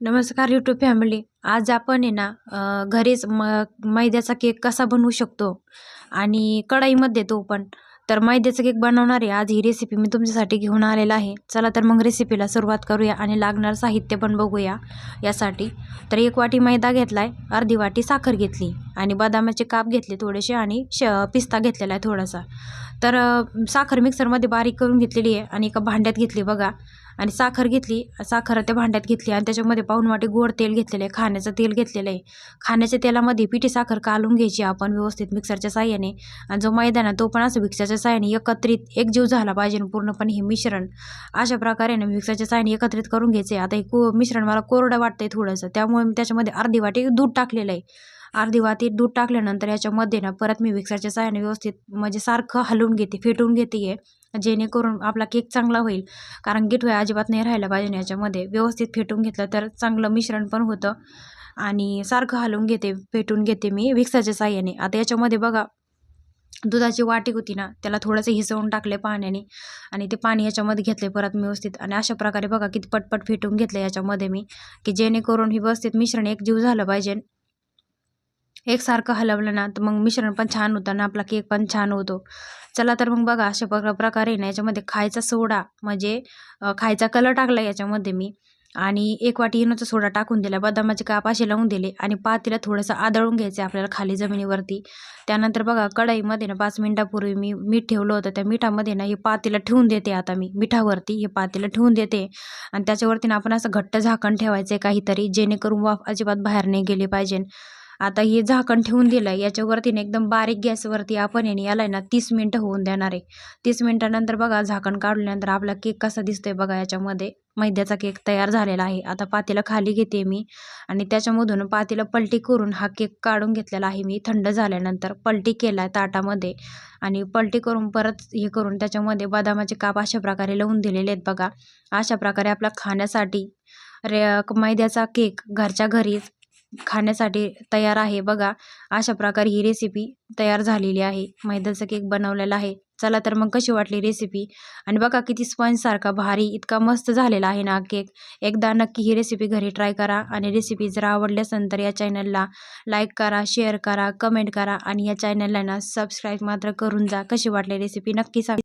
नमस्कार YouTube family आज आपण आहे ना घरीच म मैद्याचा केक कसा बनवू शकतो? आणि कढाईमध्ये तो पण. तर मैद्याचा केक बनवणार आहे. आज ही रेसिपी मी तुमच्यासाठी घेऊन आलेला आहे. चला तर मग रेसिपीला सुरुवात करूया आणि लागणार साहित्य पण बघूया यासाठी. तर एक वाटी मैदा घेतला आहे अर्धी वाटी साखर घेतली आणि बदामाचे काप घेतले थोडेसे आणि श पिस्ता घेतलेला आहे थोडासा. तर साखर मिक्सरमध्ये बारीक करून घेतलेली आहे आणि एका भांड्यात घेतली बघा. आणि साखर घेतली साखर त्या भांड्यात घेतली आणि त्याच्यामध्ये पाऊण वाटी गोड तेल घेतलेलं आहे खाण्याचं तेल घेतलेलं आहे. खाण्याच्या तेलामध्ये पिठी साखर कालून घ्यायची आपण व्यवस्थित मिक्सरच्या साह्याने. आणि जो मैदान आहे तो पण असं मिक्सरच्या साह्याने एकत्रित एकजीव झाला पाहिजे पूर्णपणे हे मिश्रण. अशा प्रकारे ना मिक्सरच्या साह्याने एकत्रित करून घ्यायचे. आता हे को मिश्रण मला कोरडं वाटतंय थोडंसं. त्यामुळे मी त्याच्यामध्ये अर्धी वाटी दूध टाकलेलं आहे. अर्धी वाटी दूध टाकल्यानंतर याच्यामध्ये ना परत मी मिक्सरच्या साह्याने व्यवस्थित म्हणजे सारखं हलवून घेते फेटून घेते आहे जेणेकरून आपला केक चांगला होईल. कारण गिठवा अजिबात नाही राहायला पाहिजे याच्यामध्ये. व्यवस्थित फेटून घेतलं तर चांगलं मिश्रण पण होतं. आणि सारखं हलवून घेते फेटून घेते मी विक्साच्या साह्याने. आता याच्यामध्ये बघा दुधाची वाटी होती ना त्याला थोडंसं हिसवून टाकले पाण्याने आणि ते पाणी याच्यामध्ये घेतले परत व्यवस्थित. आणि अशा प्रकारे बघा किती पटपट फेटून घेतलं याच्यामध्ये मी की जेणेकरून ही व्यवस्थित मिश्रण एकजीव झालं पाहिजे. एकसारखं हलवलं ना तर मग मिश्रण पण छान होतं ना आपला केक पण छान होतो. चला तर मग बघा अशा प्र प्रकारे ना याच्यामध्ये खायचा सोडा म्हणजे खायचा कलर टाकला याच्यामध्ये मी. आणि एक वाटी इनोचा सोडा टाकून दिला बदामाचे काप असे लावून दिले आणि पातीला थोडंसं आदळून घ्यायचं आपल्याला खाली जमिनीवरती. त्यानंतर बघा कढईमध्ये ना पाच मिनिटापूर्वी मी मीठ ठेवलं होतं. त्या मिठामध्ये ना हे पातीला ठेवून देते आता मी मिठावरती हे पातीला ठेवून देते. आणि त्याच्यावरती ना आपण असं घट्ट झाकण ठेवायचं आहे काहीतरी जेणेकरून वाफ अजिबात बाहेर नाही गेली पाहिजे. आता हे झाकण ठेवून दिलं आहे याच्यावरती ना एकदम बारीक गॅसवरती आपण आहे याला आहे ना तीस मिनटं होऊन देणार आहे. तीस मिनटानंतर बघा झाकण काढल्यानंतर आपला केक कसा दिसतोय बघा याच्यामध्ये. मैद्याचा केक तयार झालेला आहे. आता पातेला खाली घेते मी आणि त्याच्यामधून पातेला पलटी करून हा केक काढून घेतलेला आहे मी. थंड झाल्यानंतर पलटी केला आहे ताटामध्ये आणि पलटी करून परत हे करून त्याच्यामध्ये बदामाचे काप अशा प्रकारे लावून दिलेले आहेत बघा. अशा प्रकारे आपला खाण्यासाठी रे मैद्याचा केक घरच्या घरीच खाण्यासाठी तयार आहे. बघा अशा प्रकारे ही रेसिपी तयार झालेली आहे. मैद्याचा केक बनवलेला आहे. चला तर मग कशी वाटली रेसिपी आणि बघा किती स्पंजसारखा भारी इतका मस्त झालेला आहे ना केक एकदा नक्की ही रेसिपी घरी ट्राय करा आणि रेसिपी जर आवडली असेल तर या चॅनलला लाईक करा शेअर करा कमेंट करा आणि या चॅनलला ना सबस्क्राईब मात्र करून जा. कशी वाटली रेसिपी नक्की सांग.